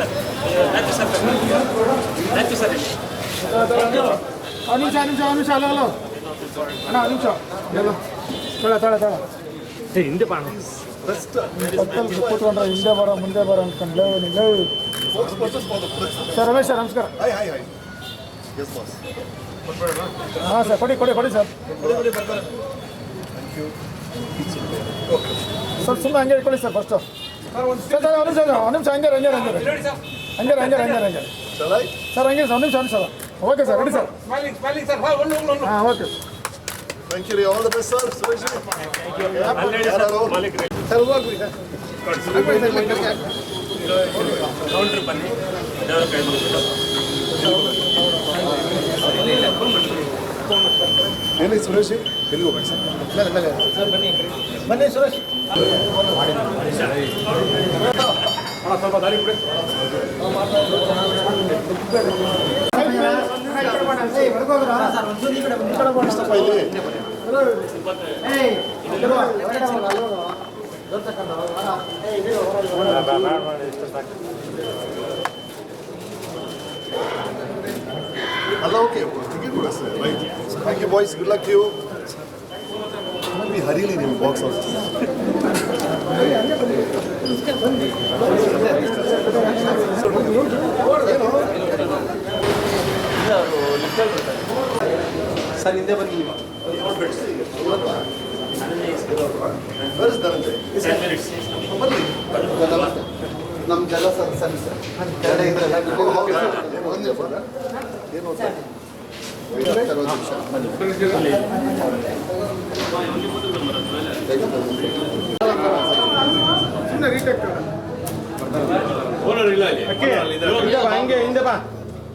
Sir thank you sir thank you sir ನಿಮಿಷ ನಿಮಿಷ ಅಣ್ಣ ನಿಮಿಷ ಎಲ್ಲ ತಳ ತಳ ತಳ ಹಿಂದೆ ಬಾಣ ಬರೋ ಮುಂದೆ ಬರೋ ಅನ್ಕೊಂಡ್ಲೆ ಸರ್ ರಮೇಶ್ ಸರ್ ನಮಸ್ಕಾರ. ಹಾಂ ಸರ್ ಕೊಡಿ ಕೊಡಿ ಕೊಡಿ ಸರ್ ಸರ್ ಸುಮ್ಮನೆ ಹಂಗೆ ಕೊಡಿ ಸರ್ ಫಸ್ಟು ಸರ್ ಸರ್ ಒಂದು ನಿಮಿಷ ಒಂದು ನಿಮಿಷ ಹಂಗೆ ಹಂಗೆ ಹಂಗೆ ಹಂಗೆ ಹಂಗೆ ಹಂಗೆ ಹಂಗೆ Shall I? ಸರ್ ಹಂಗೆ ಒಂದು ನಿಮಿಷ ಒಂದು ನಿಮಿಷ okay sir ready sir smiling smiling sir ಒಂದು ಒಂದು ಹಾಂ okay Thank you. All the best, sir. Suresh. ಯಾರು? ಸರ್ ಹೋಗ್ಬಿಡಿ ಸರ್ ಕೌಂಟ್ರ್ ಬನ್ನಿ ಏನಿ ಸುರೇಶ್ ಎಲ್ಲಿ ಹೋಗ್ಬೇಕು ಸರ್ ಬನ್ನಿ ಬನ್ನಿ ಸುರೇಶ್. ಇಷ್ಟಪ್ಪ ಇಲ್ಲಿ ಅಲ್ಲ ಓಕೆ. ಟಿಕೆಟ್ ಕೂಡ sir right thank you boys good luck you ಬಿ ಹರಿಲಿ ನಿಮ್ಮ ಬಾಕ್ಸ್ ಆಫೀಸ್ ಸರ್ ಹಿಂದೆ ಬನ್ನಿ ನೀವು Where is Dhananjay? ಬನ್ನಿ ನಮ್ದೆಲ್ಲ ಸರ್ ಸರಿ ಸರ್ ಕೆಳಗಡೆ ಇದ್ರೆಲ್ಲ ಓ, ಹೌದಾ? ಏನು ಓದ್ತೀಯಪ್ಪ? ಏನು ಓದ್ತಾ ಸರ್ ಒಂದು ನಿಮಿಷ ಬನ್ನಿ ಸುಮ್ಮನೆ ರೀಟೆಕ್ ಹಂಗೆ ಹಿಂದೆ ಬಾ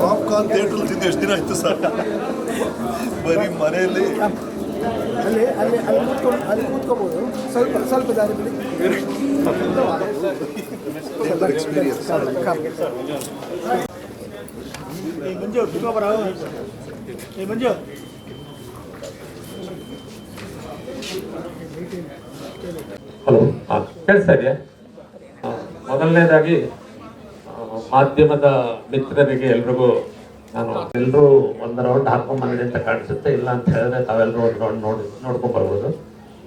ಪಾಪ್ಕಾರ್ನ್ ಥಿಯೇಟರ್ ತಿಂದು ಎಷ್ಟು ದಿನ ಆಯ್ತು ಸರ್? ಬರೀ ಮನೆಯಲ್ಲಿ. ಅಲ್ಲಿ ಅಲ್ಲಿ ಅಲ್ಲಿ ಕೂತ್ಕೊಂಡು ಅಲ್ಲಿ ಕೂತ್ಕೋಬೋದು. ಸ್ವಲ್ಪ ಸ್ವಲ್ಪ ದಾರಿ ಬಿಡಿ. ಎಕ್ಸ್ಪೀರಿಯನ್ಸ್ ಏ ಮಂಜು ಏ ಮಂಜು ಹಲೋ ಹಾಂ ಕೇಳಿಸ್ತಾ ಇದೆಯಾ? ಆ, ಮೊದಲನೇದಾಗಿ ಮಾಧ್ಯಮದ ಮಿತ್ರರಿಗೆ ಎಲ್ರಿಗೂ ನಾನು ಎಲ್ಲರೂ ಒಂದು ರೌಂಡ್ ಹಾಕೊಂಡ್ಬಂದಿದೆ ಅಂತ ಕಾಣಿಸುತ್ತೆ. ಇಲ್ಲ ಅಂತ ಹೇಳಿದ್ರೆ ತಾವೆಲ್ಲರೂ ಒಂದು ರೌಂಡ್ ನೋಡಿ ನೋಡ್ಕೊಂಡ್ ಬರ್ಬೋದು.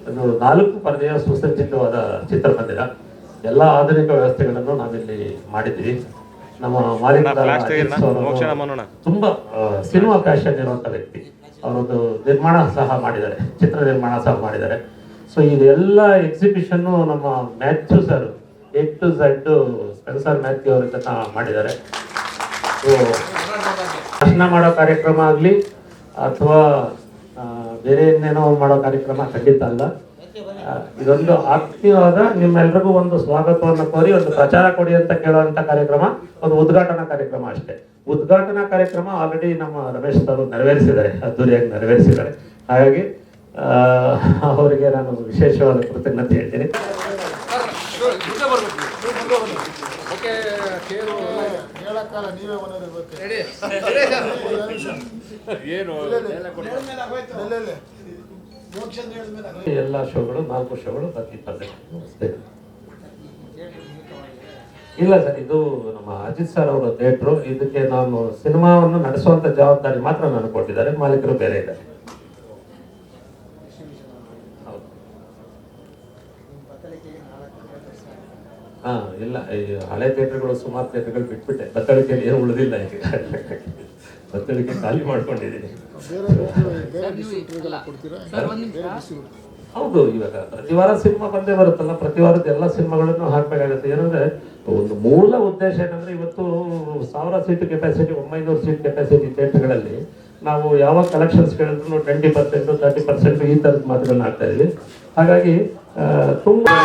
ಇದು ನಾಲ್ಕು ಪರದೆಯ ಸುಸಜ್ಜಿತವಾದ ಚಿತ್ರಮಂದಿರ. ಎಲ್ಲ ಆಧುನಿಕ ವ್ಯವಸ್ಥೆಗಳನ್ನು ನಾವಿಲ್ಲಿ ಮಾಡಿದ್ವಿ. ನಮ್ಮ ಅವರು ತುಂಬಾ ಸಿನಿಮಾ ಫ್ಯಾಷನ್ ಇರುವಂತ ವ್ಯಕ್ತಿ. ಅವರೊಂದು ನಿರ್ಮಾಣ ಸಹ ಮಾಡಿದ್ದಾರೆ. ಚಿತ್ರ ನಿರ್ಮಾಣ ಸಹ ಮಾಡಿದ್ದಾರೆ. ಸೊ ಇದೆಲ್ಲ ಎಕ್ಸಿಬಿಷನ್ನು ನಮ್ಮ Mathew sir A to Spencer Mathew ಅವರಿಂದ ಮಾಡಿದ್ದಾರೆ. ಸೊ ಭಾಷಣ ಮಾಡೋ ಕಾರ್ಯಕ್ರಮ ಆಗಲಿ, ಅಥವಾ ಬೇರೆ ಇನ್ನೇನೋ ಮಾಡೋ ಕಾರ್ಯಕ್ರಮ ಖಂಡಿತ ಅಲ್ಲ. ಇದೊಂದು ಆತ್ಮೀಯವಾದ, ನಿಮ್ಮೆಲ್ರಿಗೂ ಒಂದು ಸ್ವಾಗತವನ್ನು ಕೋರಿ, ಒಂದು ಪ್ರಚಾರ ಕೊಡಿ ಅಂತ ಕೇಳುವಂಥ ಕಾರ್ಯಕ್ರಮ, ಒಂದು ಉದ್ಘಾಟನಾ ಕಾರ್ಯಕ್ರಮ ಅಷ್ಟೇ. ಉದ್ಘಾಟನಾ ಕಾರ್ಯಕ್ರಮ ಆಲ್ರೆಡಿ ನಮ್ಮ ರಮೇಶ್ ಅವರು ನೆರವೇರಿಸಿದ್ದಾರೆ, ಅದ್ದೂರಿಯಾಗಿ ನೆರವೇರಿಸಿದ್ದಾರೆ. ಹಾಗಾಗಿ ಅವರಿಗೆ ನಾನು ವಿಶೇಷವಾದ ಕೃತಜ್ಞತೆ ಹೇಳ್ತೀನಿ. ಹೇಳಕ್ಕಲ್ಲ ನೀವೇ ಒಂದೊಂದು ಏನು? ಎಲ್ಲ ಶೋಗಳು ನಾಲ್ಕು ಶೋಗಳು ಪ್ರತಿ ಪರ್ಸೆಂಟ್ ಇಲ್ಲ ಸರ್ ಇದು ನಮ್ಮ ಅಜಿತ್ ಸರ್ ಅವರು ಥಿಯೇಟ್ರು ಇದಕ್ಕೆ ನಾನು ಸಿನಿಮಾವನ್ನು ನಡೆಸುವಂತ ಜವಾಬ್ದಾರಿ ಮಾತ್ರ ನಾನು ಕೊಟ್ಟಿದ್ದಾರೆ. ಮಾಲೀಕರು ಬೇರೆ ಇದ್ದಾರೆ ಹೌದು. ಹಾ ಇಲ್ಲ ಈ ಹಳೆ ಥಿಯೇಟರ್ಗಳು ಸುಮಾರು ಥಿಯೇಟರ್ಗಳು ಬಿಟ್ಬಿಟ್ಟೆ. ಬತ್ತಳಿಕೆಯಲ್ಲಿ ಏನು ಉಳಿದಿಲ್ಲ ಈಗ. ಬತ್ತಳಿಕೆ ಖಾಲಿ ಮಾಡ್ಕೊಂಡಿದ್ದೀನಿ. ಹೌದು ಇವಾಗ ಪ್ರತಿ ವಾರ ಸಿನಿಮಾ ಬಂದೇ ಬರುತ್ತಲ್ಲ ಪ್ರತಿ ವಾರದ ಎಲ್ಲ ಸಿನಿಮಾಗಳನ್ನು ಹಾಕ್ಬೇಕಾಗುತ್ತೆ. ಏನಂದ್ರೆ ಒಂದು ಮೂಲ ಉದ್ದೇಶ ಏನಂದ್ರೆ ಇವತ್ತು ಸಾವಿರ ಸೀಟ್ ಕೆಪಾಸಿಟಿ ಒಂಬೈನೂರು ಸೀಟ್ ಕೆಪಾಸಿಟಿ ಥಿಯೇಟರ್ಗಳಲ್ಲಿ ನಾವು ಯಾವ ಕಲೆಕ್ಷನ್ಸ್ ಕೇಳಿದ್ರು ಟ್ವೆಂಟಿ ಪರ್ಸೆಂಟ್ ತರ್ಟಿ ಪರ್ಸೆಂಟ್ ಈ ಥರದ ಮಾತುಗಳನ್ನ ಹಾಕ್ತಾ ಇದ್ವಿ ಹಾಗಾಗಿ ತುಂಬಾ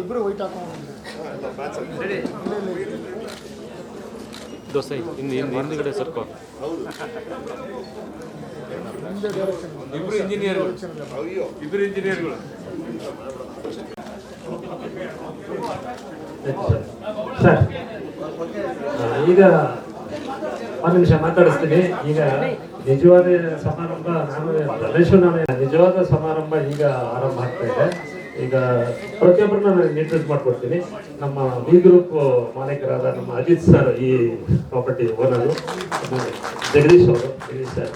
ಇಬ್ಬರು ವೈಟ್ ಹಾಕೊಂಡು ದೋಸೆ ಇನ್ನು ಇನ್ನು ಹಿಂದ್ಗಡೆ ಸರ್ಕೋ. ಇಬ್ರು ಇಂಜಿನಿಯರ್ಗಳು ಇಬ್ರು ಇಂಜಿನಿಯರ್ಗಳು ಸರ್ ಈಗ ಒಂದು ನಿಮಿಷ ಮಾತಾಡಿಸ್ತೀನಿ. ಈಗ ನಿಜವಾದ ಸಮಾರಂಭ ನಾನು ನಾನು ನಿಜವಾದ ಸಮಾರಂಭ ಈಗ ಆರಂಭ ಆಗ್ತಾ ಇದೆ. ಈಗ ಪ್ರತಿಯೊಬ್ಬರನ್ನ ನಾನು ಇಂಟ್ರೊಡ್ಯೂಸ್ ಮಾಡ್ಕೊಡ್ತೀನಿ. ನಮ್ಮ ಬಿ ಗ್ರೂಪ್ ಮಾಲೀಕರಾದ ನಮ್ಮ ಅಜಿತ್ ಸರ್ ಈ ಪ್ರಾಪರ್ಟಿ ಓನರು ಜಗದೀಶ್ ಅವರು ಜಗದೀಶ್ ಸರ್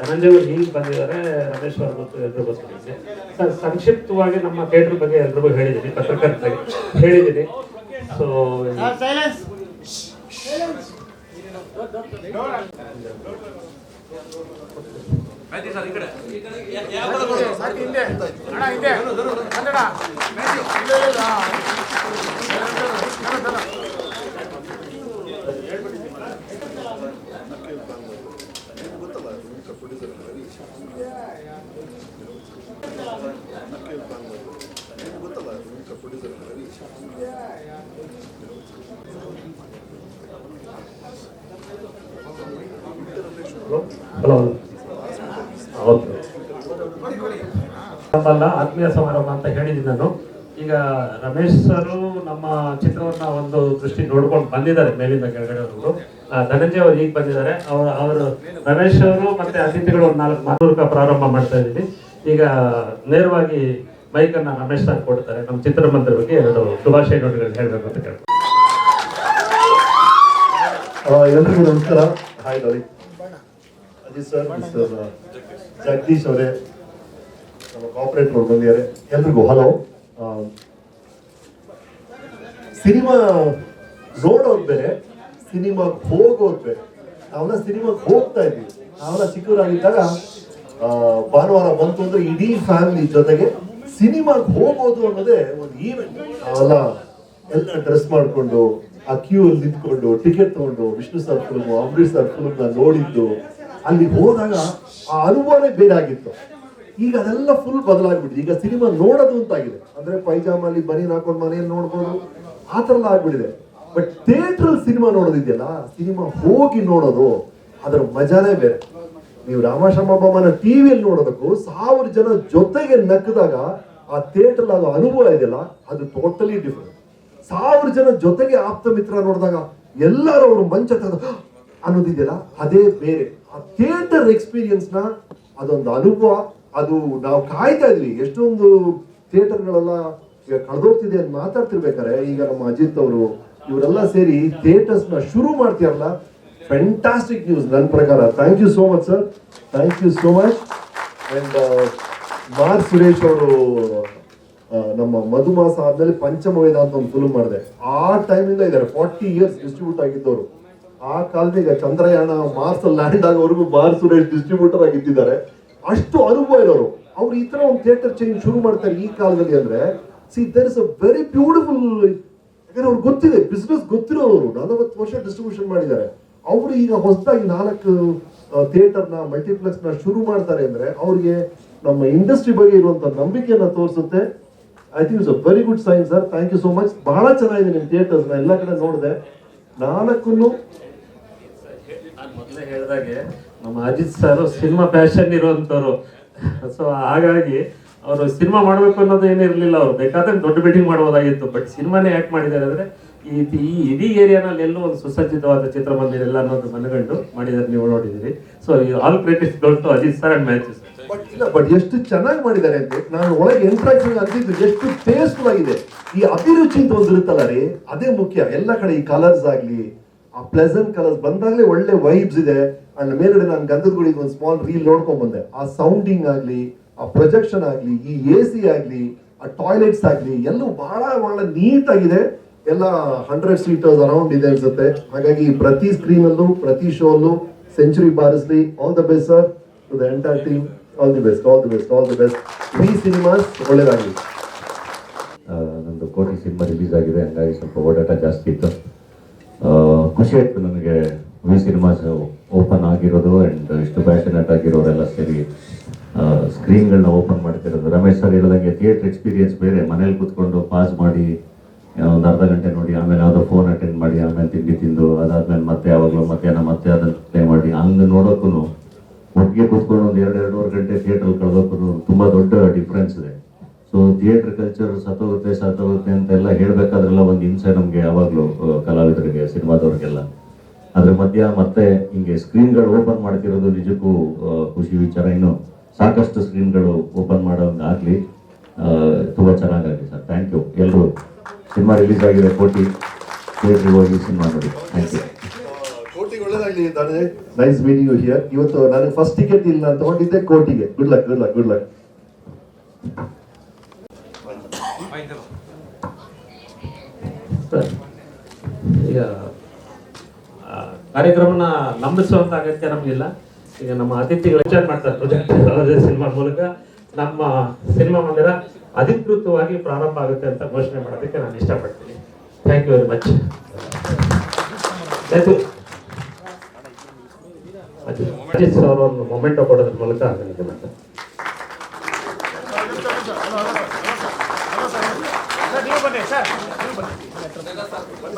ಧನಂಜಯ ಅವರು ಹಿಂಗೆ ಬಂದಿದ್ದಾರೆ ರಮೇಶ್ ಅವರು ಮತ್ತು ಎಲ್ರಿಗೂ ಗೊತ್ತಿದೆ ಸರ್ ಸಂಕ್ಷಿಪ್ತವಾಗಿ ನಮ್ಮ ಥಿಯೇಟರ್ ಬಗ್ಗೆ ಎಲ್ರಿಗೂ ಹೇಳಿದ್ದೀನಿ ಪತ್ರಕರ್ತರಿಗೆ ಹೇಳಿದ್ದೀನಿ. ಸೊ ಆಯ್ತು ಸರ್ ಈ ಕಡೆ ಹಲೋ ಓಕೆ ನಮ್ಮಲ್ಲ ಆತ್ಮೀಯ ಸಮಾರಂಭ ಅಂತ ಹೇಳಿದ್ದೀನಿ ನಾನು. ಈಗ ರಮೇಶ್ ಸರು ನಮ್ಮ ಚಿತ್ರವನ್ನ ಒಂದು ದೃಷ್ಟಿ ನೋಡ್ಕೊಂಡು ಬಂದಿದ್ದಾರೆ ಮೇಲಿಂದ ಕೆಳಗಡೆವರೆಗೂ ಧನಂಜಯ ಅವರು ಈಗ ಬಂದಿದ್ದಾರೆ. ಅವರು ಅವರು ರಮೇಶ್ ಅವರು ಮತ್ತೆ ಅತಿಥಿಗಳು ಒಂದು ನಾಲ್ಕು ಮಾತುಕ ಪ್ರಾರಂಭ ಮಾಡ್ತಾ ಇದ್ದೀವಿ ಈಗ ನೇರವಾಗಿ ಮೈಕನ್ನ ರಮೇಶ್ ಸರ್ ಕೊಡ್ತಾರೆ. ನಮ್ಮ ಚಿತ್ರಮಂದಿರ ಬಗ್ಗೆ ಎರಡು ಶುಭಾಶಯ ನೋಡಿಗಳು ಹೇಳಬೇಕು ಅಂತ ಕೇಳ್ತೀನಿ. ಎಲ್ರಿಗೂ ನಮಸ್ಕಾರ. ಹಾಯ್ ಗೌರಿ ಅಜಿತ್ ಸರ್ ಜಗದೀಶ್ ಅವರೇ. ನಮ್ಮ ಕಾಪರೇಟರ್ ಅವ್ರು ಬಂದಿದ್ದಾರೆ ಎಲ್ರಿಗೂ ಹಲೋ ಸಿನಿಮಾ ನೋಡೋದು ಬೇರೆ, ಸಿನಿಮಾಗೆ ಹೋಗೋದು ಬೇರೆ. ನಾವೆಲ್ಲ ಸಿನಿಮಾಗೆ ಹೋಗ್ತಾ ಇದ್ವಿ ನಾವೆಲ್ಲ ಚಿಕ್ಕವರಾಗಿದ್ದಾಗ ಭಾನುವಾರ ಬಂತು ಅಂದ್ರೆ ಇಡೀ ಫ್ಯಾಮಿಲಿ ಜೊತೆಗೆ ಸಿನಿಮಾಗೆ ಹೋಗೋದು ಅನ್ನೋದೇ ಒಂದು ಈವೆಂಟ್ ನಾವೆಲ್ಲ ಎಲ್ಲ ಡ್ರೆಸ್ ಮಾಡಿಕೊಂಡು, ಆ ಕ್ಯೂ ಅಲ್ಲಿ ನಿಂತ್ಕೊಂಡು ಟಿಕೆಟ್ ತಗೊಂಡು, Vishnu sir film Ambareesh sir film ನೋಡಿದ್ದು. ಅಲ್ಲಿ ಹೋದಾಗ ಆ ಅನುಭವನೇ ಬೇರೆ ಆಗಿತ್ತು. ಈಗ ಅದೆಲ್ಲ ಫುಲ್ ಬದಲಾಗ್ಬಿಟ್ಟಿದೆ. ಈಗ ಸಿನಿಮಾ ನೋಡೋದು ಅಂತಾಗಿದೆ. ಅಂದ್ರೆ ಪೈಜಾಮಲ್ಲಿ ಬನೀನ್ ಹಾಕೊಂಡು ಮನೆಯಲ್ಲಿ ನೋಡ್ಬೋದು. ಆ ಥರ ಎಲ್ಲ ಆಗ್ಬಿಟ್ಟಿದೆ. ಬಟ್ ಥಿಯೇಟ್ರಲ್ಲಿ ಸಿನಿಮಾ ನೋಡೋದಿದೆಯಲ್ಲ, ಸಿನಿಮಾ ಹೋಗಿ ನೋಡೋದು, ಅದರ ಮಜಾನೇ ಬೇರೆ. ನೀವು ರಾಮಾಶ್ರಮ ಬೊಮ್ಮನ ಟಿವಿಯಲ್ಲಿ ನೋಡೋದಕ್ಕೂ ಸಾವಿರ ಜನ ಜೊತೆಗೆ ನಕ್ಕದಾಗ ಆ ಥಿಯೇಟರ್ ಅದು ಅನುಭವ ಇದೆಯಲ್ಲ, ಅದು ಟೋಟಲಿ ಡಿಫ್ರೆಂಟ್ ಸಾವಿರ ಜನ ಜೊತೆಗೆ ಆಪ್ತ ಮಿತ್ರ ನೋಡಿದಾಗ ಎಲ್ಲರೂ ಅವರು ಮಂಚ ಅನ್ನೋದಿದೆಯಲ್ಲ, ಅದೇ ಬೇರೆ. ಆ ಥಿಯೇಟರ್ ಎಕ್ಸ್ಪೀರಿಯನ್ಸ್ನ ಅದೊಂದು ಅನುಭವ. ಅದು ನಾವು ಕಾಯ್ತಾ ಇದ್ವಿ. ಎಷ್ಟೊಂದು ಥಿಯೇಟರ್ಗಳೆಲ್ಲ ಈಗ ಕಳೆದೋಗ್ತಿದೆ ಅಂತ ಮಾತಾಡ್ತಿರ್ಬೇಕಾರೆ ಈಗ ನಮ್ಮ ಅಜಿತ್ ಅವರು ಇವರೆಲ್ಲ ಸೇರಿ ಥಿಯೇಟರ್ಸ್ನ ಶುರು ಮಾಡ್ತೀರಲ್ಲ ಫ್ಯಾಂಟಾಸ್ಟಿಕ್ ನ್ಯೂಸ್ ನನ್ನ ಪ್ರಕಾರ. Thank you so much sir thank you so much and mister Suresh ಅವರು ನಮ್ಮ ಮಧುಮಾಸ ಆದ್ಮೇಲೆ ಪಂಚಮವೇದ ಅಂತ ಒಂದು ಫಿಲ್ಮ್ ಮಾಡಿದೆ. ಆ ಟೈಮಿಂದ ಇದ್ದಾರೆ. ಫಾರ್ಟಿ ಇಯರ್ಸ್ ಡಿಸ್ಟ್ರಿಬ್ಯೂಟ್ ಆಗಿದ್ದವರು. ಆ ಕಾಲದ ಈಗ ಚಂದ್ರಯಾನ ಮಾರ್ಸ್ ಲ್ಯಾಂಡ್ ಆಗೋವರೆಗೂ ಮಾರ್ ಸುರೇಶ್ ಡಿಸ್ಟ್ರಿಬ್ಯೂಟರ್ ಆಗಿದ್ದಾರೆ ಅಷ್ಟು ಅನುಭವ ಇರೋರು. ಅವ್ರು ಈ ತರ ಒಂದು ಥಿಯೇಟರ್ ಚೇಂಜ್ ಶುರು ಮಾಡ್ತಾರೆ ಈ ಕಾಲದಲ್ಲಿ ಅಂದ್ರೆ see there is a very beautiful ಯಾಕಂದ್ರೆ ಅವ್ರು ಗೊತ್ತಿದೆ ಬಿಸ್ನೆಸ್ ಗೊತ್ತಿರೋರು. ನಲವತ್ತು ವರ್ಷ ಡಿಸ್ಟ್ರಿಬ್ಯೂಷನ್ ಮಾಡಿದ್ದಾರೆ. ಅವರು ಈಗ ಹೊಸದಾಗಿ ನಾಲ್ಕು ಥಿಯೇಟರ್ನ ಮಲ್ಟಿಪ್ಲೆಕ್ಸ್ನ ಶುರು ಮಾಡ್ತಾರೆ ಅಂದ್ರೆ, ಅವ್ರಿಗೆ ನಮ್ಮ ಇಂಡಸ್ಟ್ರಿ ಬಗ್ಗೆ ಇರುವಂಥ ನಂಬಿಕೆಯನ್ನ ತೋರಿಸುತ್ತೆ. I think it's a very good sign sir thank you so much ಬಹಳ ಚೆನ್ನಾಗಿದೆ ನಿಮ್ಮ ಥಿಯೇಟರ್ಸ್ನ ಎಲ್ಲ ಕಡೆ ನೋಡಿದೆ. ನಾಲ್ಕು ಮೊದಲೇ ಹೇಳಿದಾಗೆ ನಮ್ಮ ಅಜಿತ್ ಸರ್ ಸಿನಿಮಾ ಪ್ಯಾಷನ್ ಇರುವಂತವ್ರು. ಸೊ ಹಾಗಾಗಿ ಅವರು ಸಿನಿಮಾ ಮಾಡಬೇಕು ಅನ್ನೋದು ಏನಿರಲಿಲ್ಲ ಅವ್ರು. ಬೇಕಾದ್ರೆ ದೊಡ್ಡ ಬಿಲ್ಡಿಂಗ್ ಮಾಡ್ಬೋದಾಗಿತ್ತು. ಬಟ್ ಸಿನಿಮಾನೇ ಯಾಕೆ ಮಾಡಿದ್ದಾರೆ ಅಂದ್ರೆ ಈ ಈ ಇಡೀ ಏರಿಯಾನಲ್ಲಿ ಎಲ್ಲೂ ಒಂದು ಸುಸಜ್ಜಿತವಾದ ಚಿತ್ರಮಂದಿರ ಎಲ್ಲ ಅನ್ನೋದು ಮನಗಂಡು ಮಾಡಿದ್ದಾರೆ ನೀವು ನೋಡಿದ್ದೀರಿ. ಸೊ ಆಲ್ ಕ್ರೆಡಿಟ್ಸ್ ದೊಡ್ಡ Ajit sir and matches but ಇಲ್ಲ ಬಟ್ ಎಷ್ಟು ಚೆನ್ನಾಗಿ ಮಾಡಿದ್ದಾರೆ ಅಂತ ನಾನು ಒಳಗೆ ಎಂಟ್ರಾಕ್ಷನ್ ಅಂತಿದ್ದು ಎಷ್ಟು ಟೇಸ್ಟ್ಫುಲ್ ಆಗಿದೆ. ಈ ಅಭಿರುಚಿ ಅಂತ ಒಂದು ರೀ, ಅದೇ ಮುಖ್ಯ. ಎಲ್ಲ ಕಡೆ ಈ ಕಲರ್ಸ್ ಆಗಲಿ, ಆ ಪ್ಲೆಸೆಂಟ್ ಕಲರ್ಸ್ ಬಂದಾಗಲೇ ಒಳ್ಳೆ ವೈಬ್ಸ್ ಇದೆ. ಅಂಡ್ ಮೇಲ್ಗಡೆ ನಾನು ಗಂಧದ ಗುಡಿಗೆ ಒಂದು ಸ್ಮಾಲ್ ರೀಲ್ ನೋಡ್ಕೊಂಡ್ ಬಂದೆ ಆ ಸೌಂಡಿಂಗ್ ಆಗಲಿ ಆ ಪ್ರೊಜೆಕ್ಷನ್ ಆಗಲಿ ಈ ಎ ಸಿ ಆಗಲಿ ಆ ಟಾಯ್ಲೆಟ್ಸ್ ಆಗಲಿ ಎಲ್ಲವೂ ಬಹಳ ಬಹಳ ನೀಟಾಗಿದೆ ಎಲ್ಲ ಹಂಡ್ರೆಡ್ ಸೀಟರ್ಸ್ ಅರೌಂಡ್ ಇದೆ ಅನ್ಸುತ್ತೆ ಹಾಗಾಗಿ ಪ್ರತಿ ಸ್ಕ್ರೀನಲ್ಲೂ ಪ್ರತಿ ಶೋ ಅಲ್ಲೂ century ಬಾರಿಸ್ಲಿ all the best sir to the entire team all the best all the best all the best V cinemas ಒಳ್ಳೇದಾಗಲಿ. ನಂದು ಕೋಟಿ ಸಿನಿಮಾ ರಿಲೀಸ್ ಆಗಿದೆ. ಹಂಗಾಗಿ ಸ್ವಲ್ಪ ಓಡಾಟ ಜಾಸ್ತಿ ಇತ್ತು. ಖುಷಿ ಆಯ್ತು ನನಗೆ. ವಿ ಸಿನಿಮಾಸ್ ಓಪನ್ ಆಗಿರೋದು ಆ್ಯಂಡ್ ಇಷ್ಟು ಪ್ಯಾಷನೇಟ್ ಆಗಿರೋರೆಲ್ಲ ಸೇರಿ ಸ್ಕ್ರೀನ್ಗಳನ್ನ ಓಪನ್ ಮಾಡ್ತಿರೋದು. ರಮೇಶ್ ಸರ್ ಹೇಳ್ದಂಗೆ ಥಿಯೇಟರ್ ಎಕ್ಸ್ಪೀರಿಯನ್ಸ್ ಬೇರೆ. ಮನೇಲಿ ಕೂತ್ಕೊಂಡು ಪಾಸ್ ಮಾಡಿ ಒಂದು ಅರ್ಧ ಗಂಟೆ ನೋಡಿ, ಆಮೇಲೆ ಯಾವುದೋ ಫೋನ್ ಅಟೆಂಡ್ ಮಾಡಿ, ಆಮೇಲೆ ತಿಂಡಿ ತಿಂದು, ಅದಾದ್ಮೇಲೆ ಮತ್ತೆ ಯಾವಾಗಲೂ ಮಧ್ಯಾಹ್ನ ಮತ್ತೆ ಅದನ್ನು ಪ್ಲೇ ಮಾಡಿ, ಹಂಗೆ ನೋಡೋಕ್ಕೂ ಒಟ್ಟಿಗೆ ಕೂತ್ಕೊಂಡು ಒಂದು ಎರಡು ಎರಡೂವರೆ ಗಂಟೆ ಥಿಯೇಟ್ರಲ್ಲಿ ಕಳೆದೋಕ್ಕೂ ತುಂಬ ದೊಡ್ಡ ಡಿಫ್ರೆನ್ಸ್ ಇದೆ. ಸೊ ಥಿಯೇಟ್ರ್ ಕಲ್ಚರ್ ಸತ್ತೋಗುತ್ತೆ ಸತ್ತೋಗುತ್ತೆ ಅಂತೆಲ್ಲ ಹೇಳಬೇಕಾದ್ರೆಲ್ಲ ಒಂದು ಹಿಂಸೆ ನಮಗೆ ಯಾವಾಗಲೂ ಕಲಾವಿದರಿಗೆ, ಸಿನಿಮಾದವ್ರಿಗೆಲ್ಲ. ಅದ್ರ ಮಧ್ಯ ಮತ್ತೆ ಹಿಂಗೆ ಸ್ಕ್ರೀನ್ಗಳು ಓಪನ್ ಮಾಡ್ತಿರೋದು ನಿಜಕ್ಕೂ ಖುಷಿ ವಿಚಾರ. ಇನ್ನು ಸಾಕಷ್ಟು ಸ್ಕ್ರೀನ್ಗಳು ಓಪನ್ ಮಾಡೋಂಗಾಗಲಿ ತುಂಬ ಚೆನ್ನಾಗಾಗಲಿ ಸರ್. ಥ್ಯಾಂಕ್ ಯು ಎಲ್ಲರೂ ಸಿನಿಮಾ ರಿಲೀಸ್ ಆಗಿದೆ ಕೋಟಿ ಥಿಯೇಟ್ರಿಗೆ ಹೋಗಿ ಸಿನಿಮಾ ನೋಡಿ. ಥ್ಯಾಂಕ್ ಯು ಕೋಟಿಗೆ ಒಳ್ಳೇದಾಗ್ಲಿ ನಾನು ನೈಸ್ ಮೀಟಿಂಗ್ ಯು ಹಿಯರ್ ಇವತ್ತು ನಾನು ಫಸ್ಟ್ ಟಿಕೆಟ್ ಇಲ್ಲ ಅಂತ ತಗೊಂಡಿದ್ದೆ ಕೋಟಿಗೆ. Good luck good luck good luck sir, ಈಗ ಕಾರ್ಯಕ್ರಮನ ನಂಬಿಸುವಂತ ಅಗತ್ಯ ನಮಗಿಲ್ಲ. ಈಗ ನಮ್ಮ ಅತಿಥಿಗಳು ವಿಚಾರ ಮಾಡ್ತಾರೆ ಪ್ರೊಜೆಕ್ಟ್ ಸಿನಿಮಾ ಮೂಲಕ. ನಮ್ಮ ಸಿನಿಮಾ ಮಂದಿರ ಅಧಿಕೃತವಾಗಿ ಪ್ರಾರಂಭ ಆಗುತ್ತೆ ಅಂತ ಘೋಷಣೆ ಮಾಡೋದಕ್ಕೆ ನಾನು ಇಷ್ಟಪಡ್ತೀನಿ. ಥ್ಯಾಂಕ್ ಯು ವೆರಿ ಮಚ್ ಒಂದು ಮೊಮೆಂಟೋ ಕೊಡೋದ್ರ ಮೂಲಕ ಆಗಲಿದೆ ಮತ್ತೆ. ಬನ್ನಿ, ಸರ್ ಬನ್ನಿ.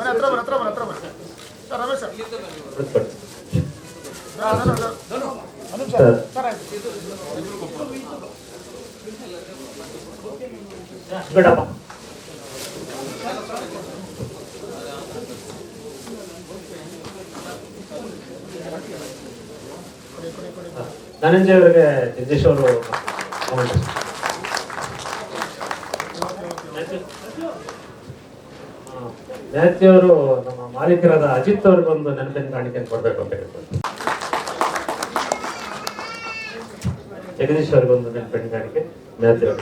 ಹತ್ರ ಬನ್ನಿ, ಹತ್ರ ಬಿಡಪ್ಪ. ಧನಂಜಯ ಅವರಿಗೆ ಜಗದೀಶ್ ಅವರು. ಹಾ. ಅವರು ನಮ್ಮ ಮಾಲೀಕರಾದ ಅಜಿತ್ ಅವ್ರಿಗೊಂದು ನೆನಪಿನ ಕಾಣಿಕೆಯನ್ನು ಕೊಡ್ಬೇಕು ಅಂತ ಹೇಳ್ಬೋದು. ಜಗದೀಶ್ ಅವ್ರಿಗೊಂದು ನೆನಪಿನ ಕಾಣಿಕೆ ಮ್ಯಾಥ್ಯೂ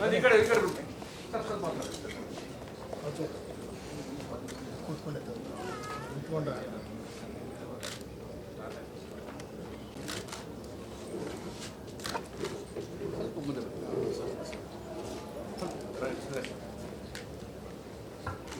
ಬನ್ನಿ ಈ ಕಡೆ ಈ ಕಡೆ ಬಿಡಿ. ಕೂತ್ಕೊಂಡಿದ್ದು ಕೂತ್ಕೊಂಡ್ರೆ ಇಲ್ಲ ಇಲ್ಲೇ ಇಲ್ಲೇ ಮಾಡಿ ಇಲ್ಲಿ ಕ್ಲಿಯರ್ ಆಗ್ಬೋದು ಸರ್ ಒಂದು ನಿಮಿಷ ಸರ್ ತಾವೀಗ ಕೂರ್ಬೋದು ಒಂದೇ ನಿಮಿಷ ನಮ್ಮ ಮ್ಯಾಥ್ಯೂ ಅವರು ಎಲ್ಲ ರಿಮೋಟ್ ಕೊಟ್ಬಿಡಿ